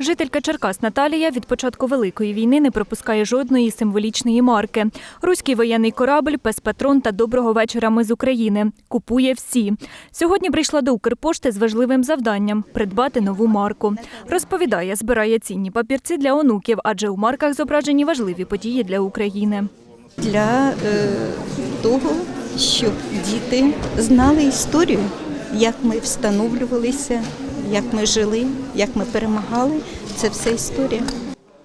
Жителька Черкас Наталія від початку Великої війни не пропускає жодної символічної марки. Руський воєнний корабль, пес-патрон та доброго вечора ми з України. Купує всі. Сьогодні прийшла до Укрпошти з важливим завданням придбати нову марку. Розповідає, збирає цінні папірці для онуків, адже у марках зображені важливі події для України. для е, того, щоб діти знали історію, як ми встановлювалися, як ми жили, як ми перемагали. Це все історія.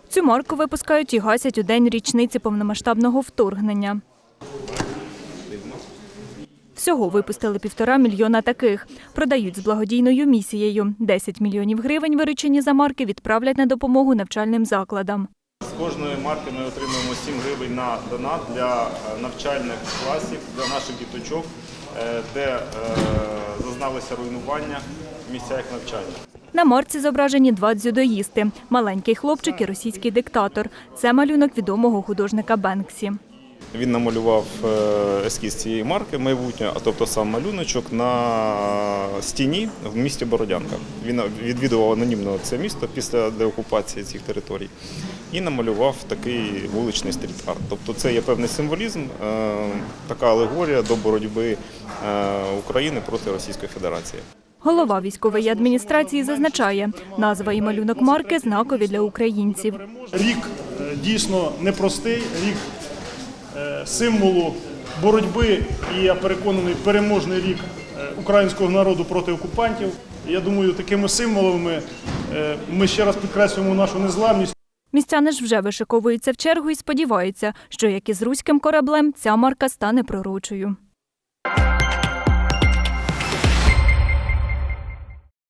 Цю марку випускають і гасять у день річниці повномасштабного вторгнення. Всього випустили півтора мільйона таких. Продають з благодійною місією. 10 мільйонів гривень, виручені за марки, відправлять на допомогу навчальним закладам. З кожної марки ми отримуємо 7 гривень на донат для е, навчальних класів, для наших діточок, де е, зазналися руйнування в місцях навчання. На марці зображені два дзюдоїсти – маленький хлопчик і російський диктатор. Це малюнок відомого художника Бенксі. Він намалював е, ескіз цієї марки майбутнього, а тобто сам малюночок на стіні в місті Бородянка. Він відвідував анонімно це місто після деокупації цих територій і намалював такий вуличний стріт-арт. Тобто це є певний символізм, е, така алегорія до боротьби е, України проти Російської Федерації. Голова військової адміністрації зазначає, назва і малюнок марки знакові для українців. Рік дійсно непростий, рік символу боротьби і я переконаний переможний рік е, українського народу проти окупантів. Я думаю, такими символами е, ми ще раз підкреслюємо нашу незламність. Містяни ж вже вишиковуються в чергу і сподіваються, що як і з руським кораблем, ця марка стане пророчою.